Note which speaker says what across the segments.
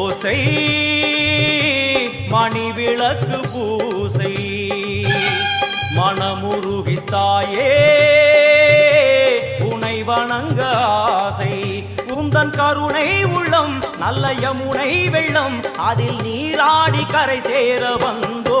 Speaker 1: ஓசை மணி விளக்கு பூசை. மனமுருகித்தாயே உனை வணங்க ஆசை. உந்தன் கருணை உள்ளம் நல்ல யமுனை வெள்ளம் அதில் நீராடி கரை சேர வந்தோ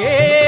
Speaker 1: எல்லாம்